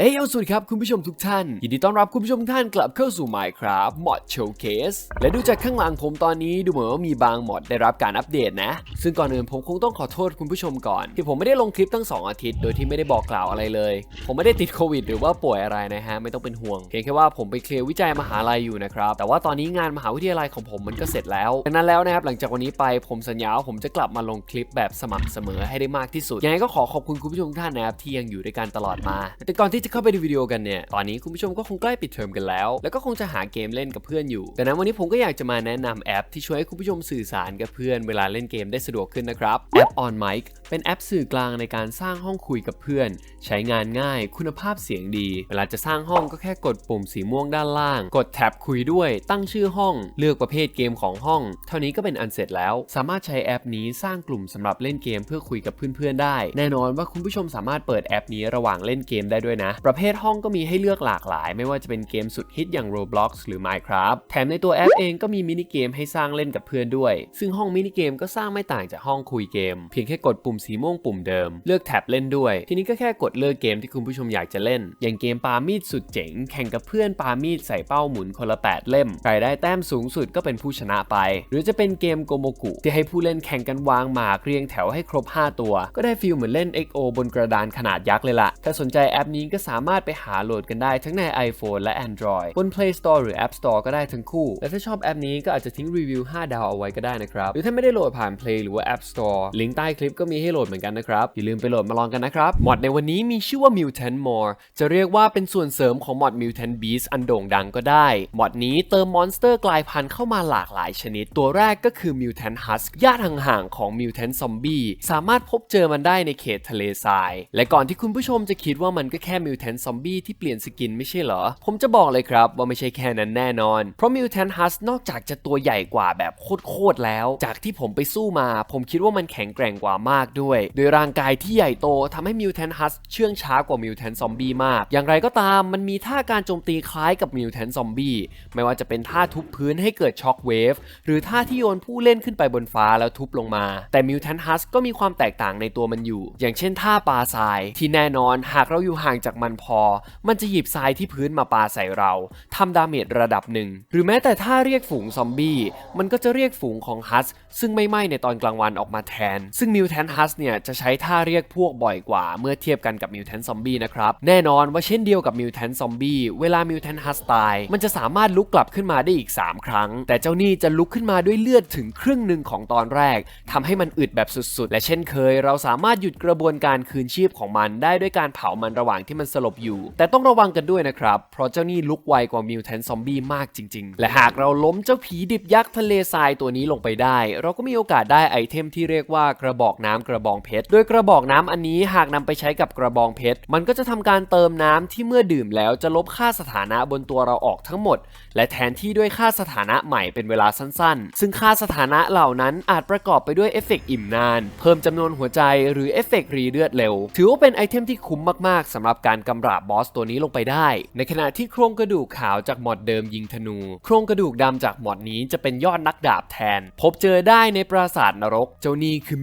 เอ้ยเอาสวัสดีครับคุณผู้ชมทุกท่าน ยินดีต้อนรับคุณผู้ชมทุกท่านกลับเข้าสู่ Minecraft Mod Showcase และดูจากข้างหลังผมตอนนี้ดูเหมือนว่ามีบางมอดได้รับการอัปเดตนะ ซึ่งก่อนอื่นผมคงต้องขอโทษคุณผู้ชมก่อน ที่ผมไม่ได้ลงคลิปตั้ง 2 อาทิตย์ โดยที่ไม่ได้บอกกล่าวอะไรเลย ผมไม่ได้ติดโควิดหรือว่าป่วยอะไรนะฮะ ไม่ต้องเป็นห่วงเพียงแค่ว่าผมไปเคลียร์วิจัยมหาลัยอยู่นะครับแต่ว่าตอนนี้งานมหาวิทยาลัยของผมมันก็เสร็จแล้วดังนั้นแล้วนะครับหลังจากวันนี้ไปผมสัญญาว่าผมจะกลับมาลงคลิปแบบสม่ำเสมอให้ได้มากที่สุดยังไงก็ขอขอบคุณคุณผู้ชมทุกท่านนะครับที่ยังอยู่ด้วยกันตลอดมาแต่ก่อนที่จะเข้าไปดูวิดีโอกันเนี่ย ตอนนี้คุณผู้ชมก็คงใกล้ปิดเทอมกันแล้ว แล้วก็คงจะหาเกมเล่นกับเพื่อนอยู่ แต่นั้นวันนี้ผมก็อยากจะมาแนะนำแอปที่ช่วยให้คุณผู้ชมสื่อสารกับเพื่อนเวลาเล่นเกมได้สะดวกขึ้นนะครับ แอป On Mic เป็นแอปสื่อกลางในการสร้างห้องคุยกับเพื่อน ใช้งานง่ายคุณภาพเสียงดี เวลาจะสร้างห้องก็แค่กดปุ่มสีม่วงด้านล่าง กดแท็บคุยด้วย ตั้งชื่อห้อง เลือกประเภทเกมของห้อง เท่านี้ก็เป็นอันเสร็จแล้ว สามารถใช้แอปนี้สร้างกลุ่มสำหรับเล่นเกมเพื่อคุยกับเพื่อนๆได้ แน่นอนว่าคุณผู้ชมสามารถเปิดแอปนี้ระหว่างเล่นเกมได้ด้วยนะ ประเภทห้องก็มีให้เลือกหลากหลาย ไม่ว่าจะเป็นเกมสุดฮิตอย่าง Roblox หรือ Minecraft แถมในตัวแอปเองก็มีมินิเกมให้สร้างเล่นกับเพื่อนด้วย ซึ่งห้องมินิเกมก็สร้างไม่ต่างจากห้องคุยเกม เพียงแค่กดปุ่มสีม่วงปุ่มเดิม เลือกแท็บเล่นด้วย ทีนี้ก็แค่กดเลือกเกมที่คุณผู้ชมอยากจะเล่น อย่างเกมปามีดสุดเจ๋ง แข่งกับเพื่อนปามีดใส่เป้าหมุนคนละ 8 เล่ม ใครได้แต้มสูงสุดก็เป็นผู้ชนะไป หรือจะเป็นเกมโกโมกุที่ให้ผู้เล่นแข่งกันวางหมากเรียงแถวให้ครบ 5 ตัว ก็ได้ฟีลเหมือนเล่น XO บนกระดานขนาดยักษ์เลยล่ะ ถ้าสนใจแอปนี้ก็สามารถไปหาโหลดกันได้ทั้งใน iPhone และ Android บน Play Store หรือ App Store ก็ได้ทั้งคู่ และถ้าชอบแอปนี้ก็อาจจะทิ้งรีวิว 5 ดาวเอาไว้ก็ได้นะครับ หรือถ้าไม่ได้โหลดผ่าน Play หรือว่า App Store ลิงก์ใต้คลิปก็มีให้โหลดเหมือนกันนะครับ อย่าลืมไปโหลดมาลองกันนะครับ มอดในวันนี้มีชื่อว่า Mutant More จะเรียกว่าเป็นส่วนเสริมของมอด Mutant Beast อันโด่งดังก็ได้ มอดนี้เติมมอนสเตอร์กลายพันธุ์เข้ามาหลากหลายชนิด ตัวแรกก็คือ Mutant Husk ญาติห่างๆของ Mutant Zombie สามารถพบเจอมันได้ในเขตทะเลทราย และก่อนที่คุณผู้ชมจะคิดว่ามันก็แค่ Mutant Zombie ที่เปลี่ยนสกินไม่ใช่เหรอ ผมจะบอกเลยครับว่าไม่ใช่แค่นั้นแน่นอน เพราะ Mutant Husk นอกจากจะตัวใหญ่กว่าแบบโคตรๆแล้ว จากที่ผมไปสู้มา ผมคิดว่ามันแข็งแกร่งกว่ามากด้วย โดยร่างกายที่ใหญ่โตทำให้ Mutant Husk เชื่องช้ากว่า Mutant Zombie มาก อย่างไรก็ตามมันมีท่าการโจมตีคล้ายกับ Mutant Zombie ไม่ว่าจะเป็นท่าทุบพื้นให้เกิดช็อคเวฟ หรือท่าที่โยนผู้เล่นขึ้นไปบนฟ้าแล้วทุบลงมา แต่ Mutant Husk ก็มีความแตกต่างในตัวมันอยู่ อย่างเช่นท่าปาทราย ที่แน่นอนหากเราอยู่ห่างจากมันพอ มันจะหยิบทรายที่พื้นมาปาใส่เราทำดาเมจระดับหนึ่ง หรือแม้แต่ท่าเรียกฝูงซอมบี้ มันก็จะเรียกฝูงของฮัสซึ่งไม่ไหม้ในตอนกลางวันออกมาแทน ซึ่ง Mutant Husk เนี่ยจะใช้ท่าเรียกพวกบ่อยกว่า เมื่อเทียบกันกับ Mutant Zombie นะครับ แน่นอนว่าเช่นเดียวกับ Mutant Zombie เวลา Mutant Husk ตายมันจะสามารถลุกกลับขึ้นมาได้อีก 3 ครั้ง แต่เจ้านี่จะลุกขึ้นมาด้วยเลือดถึงครึ่งหนึ่งของตอนแรกทำให้มันอึดแบบสุดๆ และเช่นเคย เราสามารถหยุดกระบวนการคืนชีพของมันได้ด้วยการเผามันระหว่างที่มันสลบอยู่ แต่ต้องระวังกันด้วยนะครับเพราะเจ้านี่ลุกไวกว่า Mutant Zombie มากจริง ๆ และหากเราล้มเจ้าผีดิบยักษ์ทะเลทรายตัวนี้ลงไปได้ เราก็มีโอกาสได้ไอเทมที่เรียกว่ากระบอกน้ำกระบองเพชร โดยกระบอกน้ำอันนี้หากนำไปใช้กับกระบองเพชร มันก็จะทำการเติมน้ำที่เมื่อดื่มแล้วจะลบค่าสถานะบนตัวเราออกทั้งหมด และแทนที่ด้วยค่าสถานะใหม่เป็นเวลาสั้นๆ ซึ่งค่าสถานะเหล่านั้นอาจประกอบไปด้วยเอฟเฟกต์อิ่มนาน เพิ่มจำนวนหัวใจหรือเอฟเฟกต์รีเลือดเร็ว ถือว่าเป็นไอเทมที่คุ้มมากๆสำหรับการกำราบบอสตัวนี้ลงไปได้ ในขณะที่โครงกระดูกขาวจากหมอดเดิมยิงธนู โครงกระดูกดำจากหมอดนี้จะเป็นยอดนักดาบแทน พบเจอได้ในปราสาทนรก เจ้านี่คือ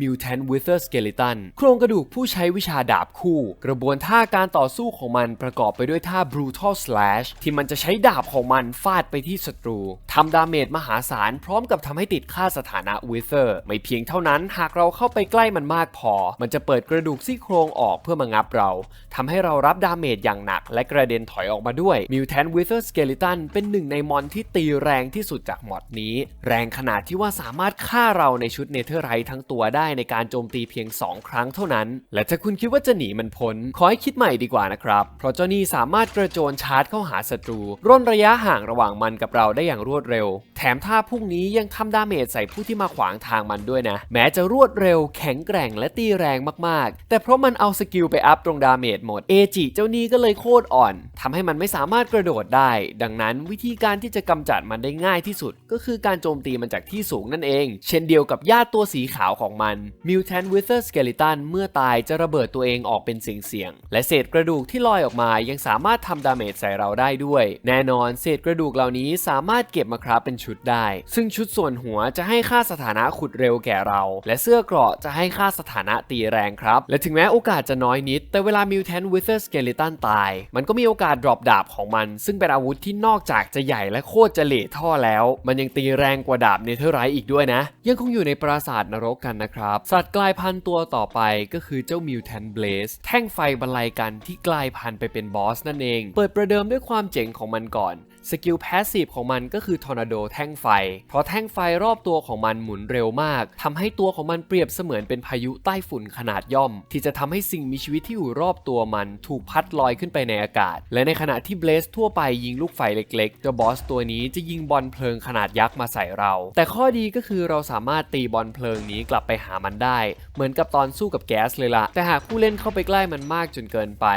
Spider Skeleton โครงกระดูกผู้ใช้วิชาดาบคู่ กระบวนท่าการต่อสู้ของมันประกอบไปด้วยท่า Brutal Slash ที่มันจะใช้ดาบของมันฟาดไปที่ศัตรูทำดาเมจมหาศาลพร้อมกับทำให้ติดค่าสถานะ Wither ไม่เพียงเท่านั้นหากเราเข้าไปใกล้มันมากพอ มันจะเปิดกระดูกซี่โครงออกเพื่อมางับเราทำให้เรารับดาเมจอย่างหนัก และกระเด็นถอยออกมาด้วย Mutant Wither Skeleton เป็นหนึ่งในมอนที่ตีแรงที่สุดจากมอดนี้ แรงขนาดที่ว่าสามารถฆ่าเราในชุดเนเธอร์ไรท์ทั้งตัวได้ในการโจมตีเพียง 2 ครั้งเท่านั้น และถ้าคุณคิดว่าจะหนีมันพ้น ขอให้คิดใหม่ดีกว่านะครับ เพราะเจ้านี่สามารถกระโจนชาร์จเข้าหาศัตรู ร่นระยะห่างระหว่างมันกับเราได้อย่างรวดเร็ว แถมท่าพุ่งนี้ยังทำดาเมจใส่ผู้ที่มาขวางทางมันด้วยนะ แม้จะรวดเร็ว แข็งแกร่งและตีแรงมากๆ แต่เพราะมันเอาสกิลไปอัพตรงดาเมจหมดเอจิเจ้านี่ก็เลยโคตรอ่อนทำให้มันไม่สามารถกระโดดได้ ดังนั้นวิธีการที่จะกำจัดมันได้ง่ายที่สุด ก็คือการโจมตีมันจากที่สูงนั่นเอง เช่นเดียวกับญาติตัวสีขาวของมัน Mutant w Skeleton เกลิตันเมื่อตายจะระเบิดตัวเองออกเป็นเสียงๆและเศษกระดูกที่ลอยออกมายังสามารถทำดาเมจใส่เราได้ด้วย แน่นอนเศษกระดูกเหล่านี้สามารถเก็บมาคราฟเป็นชุดได้ ซึ่งชุดส่วนหัวจะให้ค่าสถานะขุดเร็วแก่เรา และเสื้อเกราะจะให้ค่าสถานะตีแรงครับ และถึงแม้โอกาสจะน้อยนิด แต่เวลา Mutant Wither Skeleton ตาย มันก็มีโอกาสดรอปดาบของมัน ซึ่งเป็นอาวุธที่นอกจากจะใหญ่และโคตรจะเหละท่อแล้ว มันยังตีแรงกว่าดาบเนเธอร์ไรท์อีกด้วยนะ ยังคงอยู่ในปราสาทนรกกันนะครับสัตว์กลายพันธุ์พันตัวต่อไปก็คือเจ้ามิวแทนเบลสแท่งไฟบรรลัยกันที่กลายพันธุ์ไปเป็นบอสนั่นเอง เปิดประเดิมด้วยความเจ๋งของมันก่อน สกิลแพสซีฟของมันก็คือทอร์นาโดแท่งไฟ เพราะแท่งไฟรอบตัวของมันหมุนเร็วมากทำให้ตัวของมันเปรียบเสมือนเป็นพายุใต้ฝุ่นขนาดย่อม ที่จะทำให้สิ่งมีชีวิตที่อยู่รอบตัวมันถูกพัดลอยขึ้นไปในอากาศ และในขณะที่เบลสทั่วไปยิงลูกไฟเล็กๆเจ้าบอสตัวนี้จะยิงบอลเพลิงขนาดยักษ์มาใส่เรา แต่ข้อดีก็คือเราสามารถตีบอลเพลิงนี้กลับไปหามันได้ เหมือนกับตอนสู้กับแก๊สเลยล่ะแต่หากผู้เล่นเข้าไปใกล้มันมากจนเกินไป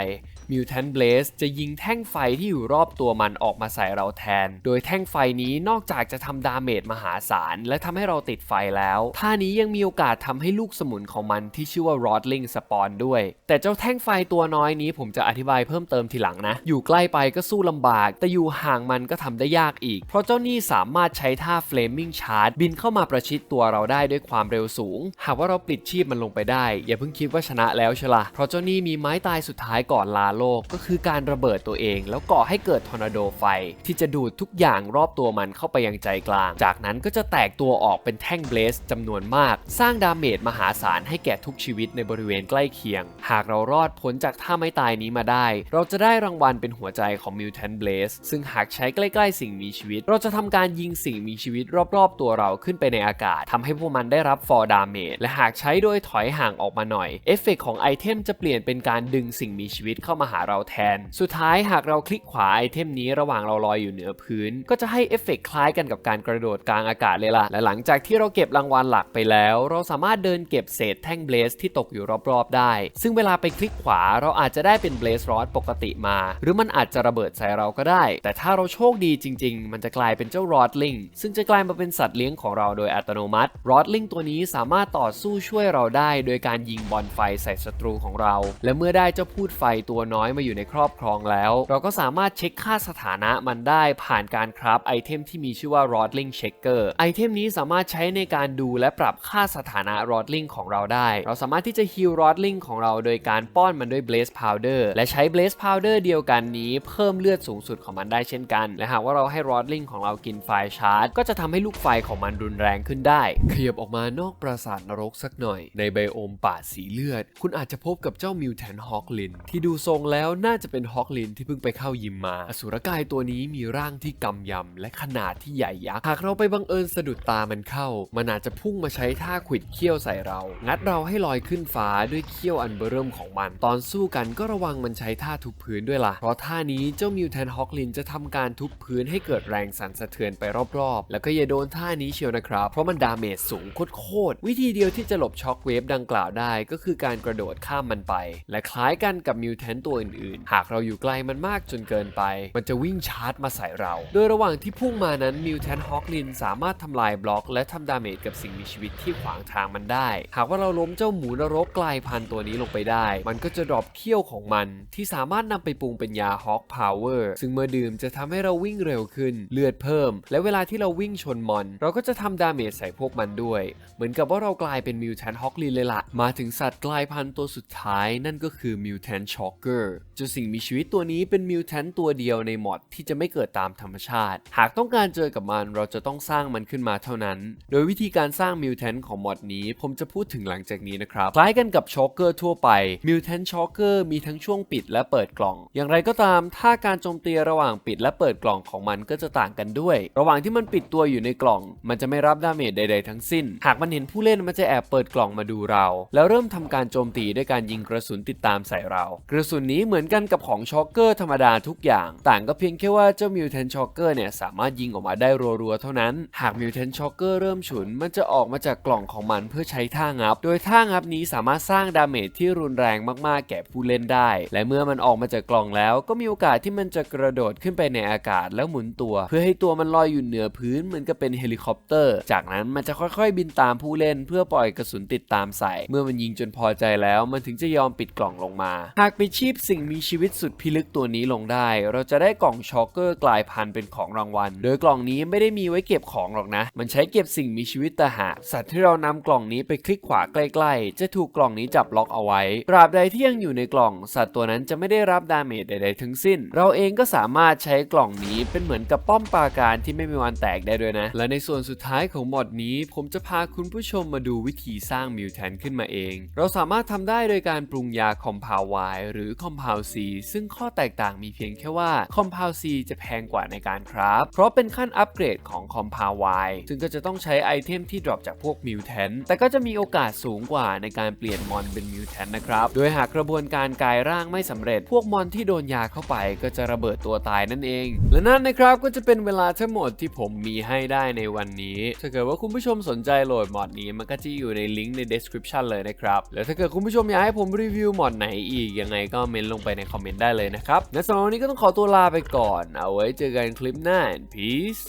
Mutant Blaze จะยิงแท่งไฟที่อยู่รอบตัวมันออกมาใส่เราแทน โดยแท่งไฟนี้นอกจากจะทำดาเมจมหาศาล และทำให้เราติดไฟแล้วท่านี้ยังมีโอกาสทำให้ลูกสมุนของมันที่ชื่อว่า Rodling สปอนด้วย แต่เจ้าแท่งไฟตัวน้อยนี้ผมจะอธิบายเพิ่มเติมทีหลังนะ อยู่ใกล้ไปก็สู้ลำบาก แต่อยู่ห่างมันก็ทำได้ยากอีก เพราะเจ้านี่สามารถใช้ท่า Flaming Charge บินเข้ามาประชิดตัวเราได้ด้วยความเร็วสูง หากว่าเราปลิดชีพมันลงไปได้ อย่าเพิ่งคิดว่าชนะแล้วชละเพราะเจ้านี่มีไม้ตายสุดท้ายก่อนลาโลกก็คือการระเบิดตัวเอง แล้วก่อให้เกิดทอร์นาโดไฟ ที่จะดูดทุกอย่างรอบตัวมันเข้าไปยังใจกลาง จากนั้นก็จะแตกตัวออกเป็นแท่งเบลสจำนวนมาก สร้างดาเมจมหาศาลให้แก่ทุกชีวิตในบริเวณใกล้เคียง หากเรารอดพ้นจากท่าไม้ตายนี้มาได้ เราจะได้รางวัลเป็นหัวใจของ Mutant Blaze ซึ่งหากใช้ใกล้ ๆ สิ่งมีชีวิต เราจะทำการยิงสิ่งมีชีวิตรอบๆ ตัวเราขึ้นไปในอากาศทำให้พวกมันได้รับ for damage และหากใช้โดยถอยห่างออกมาหน่อยเอฟเฟกของไอเทมจะเปลี่ยนเป็นการดึงสิ่งมีชีวิตเข้ามาหาเราแทน สุดท้ายหากเราคลิกขวาไอเทมนี้ระหว่างเราลอยอยู่เหนือพื้น ก็จะให้เอฟเฟกคล้ายกันกับการกระโดดกลางอากาศเลยล่ะ และหลังจากที่เราเก็บรางวัลหลักไปแล้ว เราสามารถเดินเก็บเศษแท่งเบลสที่ตกอยู่รอบๆได้ ซึ่งเวลาไปคลิกขวาเราอาจจะได้เป็นเบลสรอดปกติมา หรือมันอาจจะระเบิดใส่เราก็ได้ แต่ถ้าเราโชคดีจริง ๆ มันจะกลายเป็นเจ้ารอดลิงซึ่งจะกลายมาเป็นสัตว์เลี้ยงของเราโดยอัตโนมัติรอดลิงตัวนี้สามารถต่อสู้ช่วยเราได้ โดยการยิงบอลไฟใส่ศัตรูของเรา และเมื่อได้เจ้าพูดไฟตัวน้อยมาอยู่ในครอบครองแล้ว เราก็สามารถเช็คค่าสถานะมันได้ผ่านการคราฟไอเทมที่มีชื่อว่า Rodling Checker ไอเทมนี้สามารถใช้ในการดูและปรับค่าสถานะ Rodling ของเราได้ เราสามารถที่จะฮิล Rodling ของเราโดยการป้อนมันด้วย Blaze Powder และใช้ Blaze Powder เดียวกันนี้เพิ่มเลือดสูงสุดของมันได้เช่นกัน และหากว่าเราให้ Rodling ของเรากินไฟชาร์จ ก็จะทำให้ลูกไฟของมันรุนแรงขึ้นได้ ขยับออกมานอกปราสาทนรกสักหน่อย ในไบโอมป่าสีเลือด คุณอาจจะพบกับเจ้ามิวแทนฮอกลินที่ดูทรงแล้วน่าจะเป็นฮอกลินที่เพิ่งไปเข้ายิมมา อสุรกายตัวนี้มีร่างที่กำยำและขนาดที่ใหญ่ยักษ์ หากเราไปบังเอิญสะดุดตามันเข้า มันอาจจะพุ่งมาใช้ท่าขวิดเขี้ยวใส่เรา งัดเราให้ลอยขึ้นฟ้าด้วยเขี้ยวอันเบอเริ่มของมัน ตอนสู้กันก็ระวังมันใช้ท่าทุบพื้นด้วยล่ะ เพราะท่านี้เจ้ามิวแทนฮอกลินจะทำการทุบพื้นให้เกิดแรงสั่นสะเทือนไปรอบๆ แล้วก็อย่าโดนท่านี้เชียวนะครับ เพราะมันดาเมจสูงโคตรๆวิธีเดียวที่จะหลบช็อคเวฟดังกล่าวได้ก็คือการกระโดดข้ามมันไป และคล้ายกันกับมิวแทนตัวอื่นๆ หากเราอยู่ไกลมันมากจนเกินไป มันจะวิ่งชาร์จมาใส่เรา โดยระหว่างที่พุ่งมานั้นมิวแทนฮอกลินสามารถทำลายบล็อก และทำดาเมจกับสิ่งมีชีวิตที่ขวางทางมันได้ หากว่าเราล้มเจ้าหมูนรกกลายพันธุ์ตัวนี้ลงไปได้ มันก็จะดรอปเขี้ยวของมัน ที่สามารถนำไปปรุงเป็นยาฮอกพาวเวอร์ซึ่งเมื่อดื่มจะทำให้เราวิ่งเร็วขึ้น เลือดเพิ่ม และเวลาที่เราวิ่งชนมอน เราก็จะทำดาเมจใส่พวกมันด้วย เหมือนกับว่าเรากลายเป็นมิวแทนฮอกลินเลยล่ะมาถึงสัตว์กลายพันธุ์ตัวสุดท้ายนั่นก็คือมิวแทนช็อกเกอร์เจ้าสิ่งมีชีวิตตัวนี้เป็นมิวแทนตัวเดียวในมอดที่จะไม่เกิดตามธรรมชาติ หากต้องการเจอกับมันเราจะต้องสร้างมันขึ้นมาเท่านั้น โดยวิธีการสร้างมิวแทนของมอดนี้ ผมจะพูดถึงหลังจากนี้นะครับ คล้ายกันกับช็อกเกอร์ทั่วไปมิวแทนช็อกเกอร์มีทั้งช่วงปิดและเปิดกล่อง อย่างไรก็ตาม ถ้าการโจมตีระหว่างปิดและเปิดกล่องของมันก็จะต่างกันด้วย ระหว่างที่มันปิดตัวอยู่ในกล่อง มันจะไม่รับดาเมจใด ๆ ทั้งสิ้น หากมันเห็นผู้เล่นมันจะแอบเปิดกล่องมาดูเรา แล้วเริ่มทำการโจมตีด้วยการยิงกระสุนติดตามใส่เรา กระสุนนี้เหมือนกันกับของช็อกเกอร์ธรรมดาทุกอย่าง ต่างก็เพียงแค่ว่าเจ้ามิวแทนช็อกเกอร์เนี่ยสามารถยิงออกมาได้รัวๆเท่านั้น หากมิวแทนช็อกเกอร์เริ่มฉุน มันจะออกมาจากกล่องของมันเพื่อใช้ท่างับ โดยท่างับนี้สามารถสร้างดาเมจที่รุนแรงมากๆ แก่ผู้เล่นได้ และเมื่อมันออกมาจากกล่องแล้ว ก็มีโอกาสที่มันจะกระโดดขึ้นไปในอากาศแล้วหมุนตัว เพื่อให้ตัวมันลอยอยู่เหนือพื้นเหมือนกับเป็นเฮลิคอปเตอร์ จากนั้นมันจะค่อยๆบินตามผู้เล่น เพื่อปล่อยกระสุนติดตามใส่ เมื่อมันยิงจนพอใจแล้ว มันถึงจะยอมปิดกล่องลงมา หากปิดชีพสิ่งมีชีวิตสุดพิลึกตัวนี้ลงได้ เราจะได้กล่องช็อกเกอร์กลายพันธุ์เป็นของรางวัล โดยกล่องนี้ไม่ได้มีไว้เก็บของหรอกนะ มันใช้เก็บสิ่งมีชีวิตต่างหากสัตว์ที่เรานำกล่องนี้ไปคลิกขวาใกล้ๆ จะถูกกล่องนี้จับล็อกเอาไว้ตราบใดที่ยังอยู่ในกล่อง สัตว์ตัวนั้นจะไม่ได้รับดาเมจใดๆทั้งสิ้น เราเองก็สามารถใช้กล่องนี้เป็นเหมือนกับป้อมปราการที่ไม่มีวันแตกได้ด้วยนะ และในส่วนสุดท้ายของมอดนี้ ผมจะพาคุณผู้ชมมาดูวิธีสร้างมิวแทนขึ้นมาเอง เราสามารถทำได้โดยการปรุงยาคอมพาวไวหรือคอมพาวซีซึ่งข้อแตกต่างมีเพียงแค่ว่าคอมพาวซีจะแพงกว่าในการคราฟเพราะเป็นขั้นอัปเกรดของคอมพาวไวซึ่งก็จะต้องใช้ไอเทมที่ดรอปจากพวกมิวแทนแต่ก็จะมีโอกาสสูงกว่าในการเปลี่ยนมอนเป็นมิวแทนนะครับ โดยหากกระบวนการกายร่างไม่สำเร็จ พวกมอนที่โดนยาเข้าไปก็จะระเบิดตัวตายนั่นเอง และนั่นนะครับก็จะเป็นเวลาทั้งหมดที่ผมมีให้ได้ในวันนี้ ถ้าเกิดว่าคุณผู้ชมสนใจโหลดมอดนี้มันก็จะอยู่ในลิงก์ใน description เลยนะครับ แล้วถ้าเกิดคุณผู้ชมอยากให้ผมรีวิวมอดไหนอีกยังไงก็เมนลงไปในคอมเมนต์ได้เลยนะครับและสำหรับวันนี้ก็ต้องขอตัวลาไปก่อน เอาไว้เจอกันคลิปหน้า peace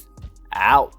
out